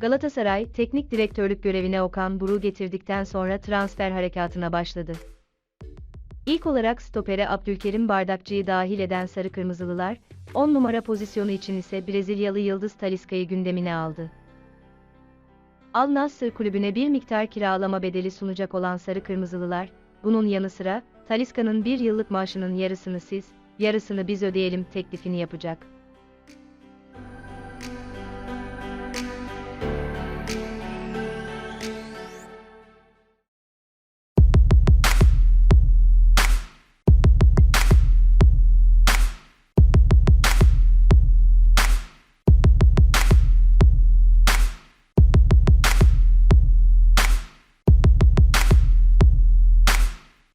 Galatasaray, teknik direktörlük görevine Okan Buruk'u getirdikten sonra transfer harekatına başladı. İlk olarak stopere Abdülkerim Bardakçı'yı dahil eden Sarı Kırmızılılar, 10 numara pozisyonu için ise Brezilyalı Yıldız Talisca'yı gündemine aldı. Al Nassr kulübüne bir miktar kiralama bedeli sunacak olan Sarı Kırmızılılar, bunun yanı sıra, Talisca'nın bir yıllık maaşının yarısını siz, yarısını biz ödeyelim teklifini yapacak.